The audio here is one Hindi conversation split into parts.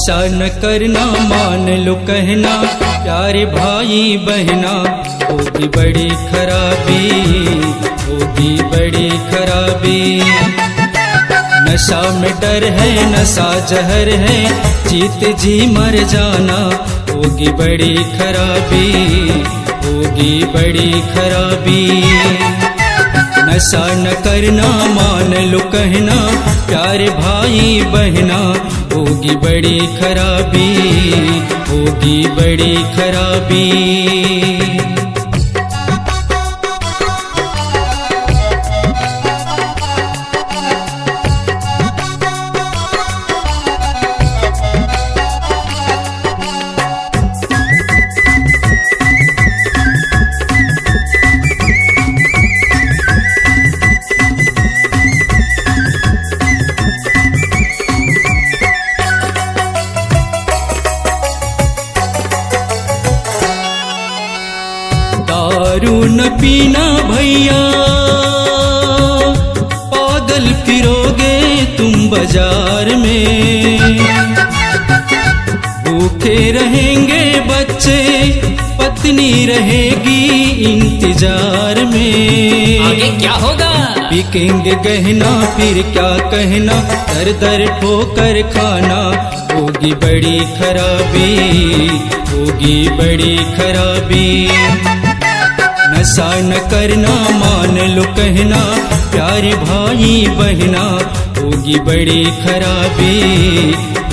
नशा न करना, मान लो कहना, प्यारे भाई बहना, होगी बड़ी खराबी, होगी बड़ी खराबी। नशा में डर है, नशा जहर है, जीत जी मर जाना, होगी बड़ी खराबी, होगी बड़ी खराबी। नशा न करना, मान लो कहना, प्यारे भाई बहना होगी बड़ी खराबी होगी बड़ी खराबी। दारू न पीना भैया। पागल फिरोगे तुम बाज़ार में। भूखे रहेंगे बच्चे पत्नी रहेगी इंतज़ार में। आगे क्या होगा? बिकेंगे गहना फिर क्या कहना? दर दर ठोकर खाना होगी बड़ी खराबी होगी बड़ी खराबी। नशा न करना, मान लो कहना, प्यारे भाई बहना, होगी बड़ी खराबी,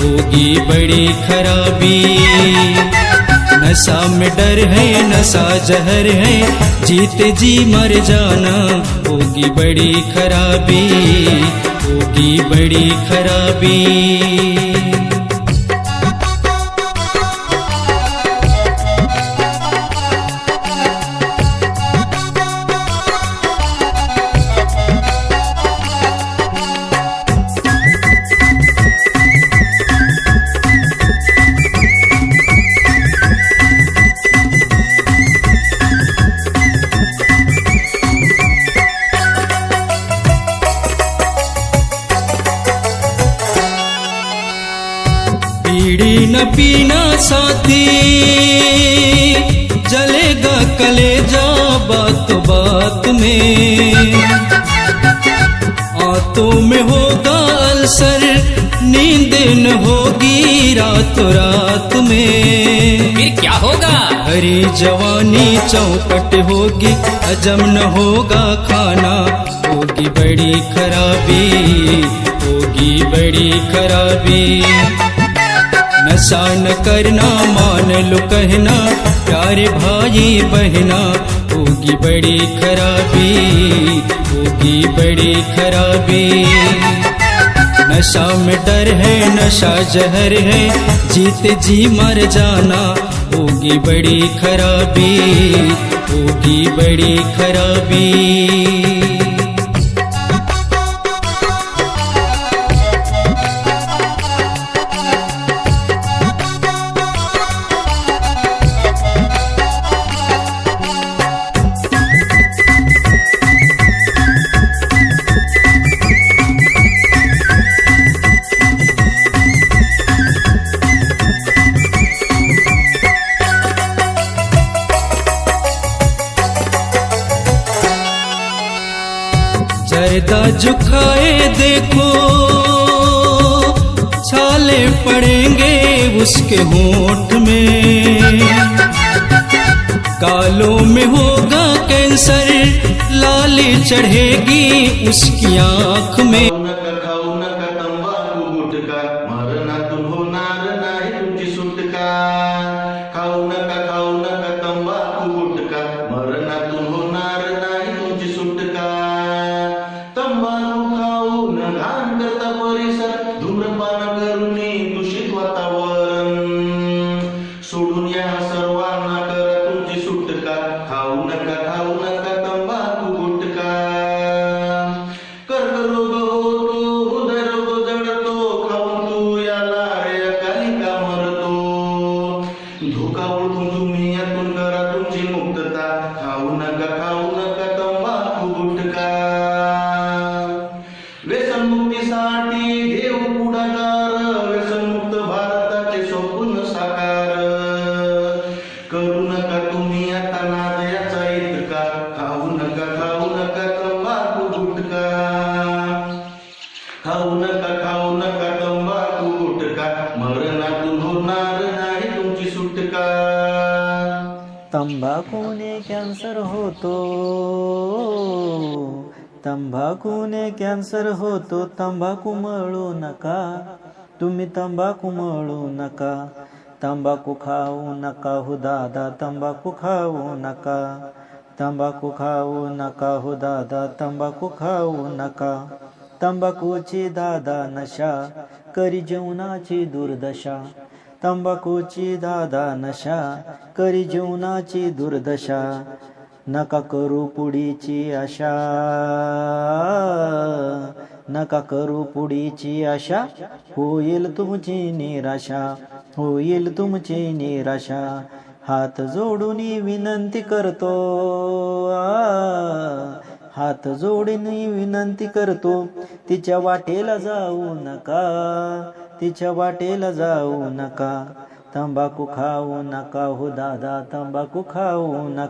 होगी बड़ी खराबी। नशा में डर है, नशा जहर है, जीत जी मर जाना, होगी बड़ी खराबी, होगी बड़ी खराबी। न पीना साथी। जलेगा कलेजा बात बात में। आंतों में होगा अल्सर नींद न होगी रात रात में। फिर क्या होगा? हरी जवानी चौपट होगी हजम न होगा खाना। होगी बड़ी खराबी होगी बड़ी खराबी। नशा न करना, मान लो कहना, प्यारे भाई बहना, होगी बड़ी खराबी, होगी बड़ी खराबी। नशा में डर है, नशा जहर है, जीत जी मर जाना, होगी बड़ी खराबी, होगी बड़ी खराबी। जरदा झुकाए देखो छाले पड़ेंगे उसके होठ में कालों में होगा कैंसर लाली चढ़ेगी उसकी आँख में खाऊ नका तंबाखू गुटका व्यसनमुक्तीसाठी देव पुढाकार व्यसनमुक्त भारताचे स्वप्न साकार. करू नका तुम्ही आता नाद याचा खाऊ नका खाऊ नका तंबाखू गुटका खाऊ नका खाऊ नका तंबाखू गुटका मरणातून होणार नाही तुमची सुटका. तंबाखूने कॅन्सर होतो. तंबाखूने कॅन्सर होतो. तंबाखू मळू नका. तुम्ही तंबाखू मळू नका. तंबाखू खाऊ नका हो दादा. तंबाखू खाऊ नका. तंबाखू खाऊ नका हो दादा. तंबाखू खाऊ नका. तंबाखूची दादा नशा. करी जेवणाची दुर्दशा. तंबाखूची दादा नशा करी जीवनाची दुर्दशा नका करू पुढीची आशा. नका करू पुढीची आशा होईल तुमची निराशा होईल तुमची निराशा. हात जोडून विनंती करतो. हात जोडून विनंती करतो. तिच्या वाटेला जाऊ नका. तिच्या वाटेला जाऊ नका. तंबाखू खाऊ नका हो दादा तंबाखू खाऊ नका.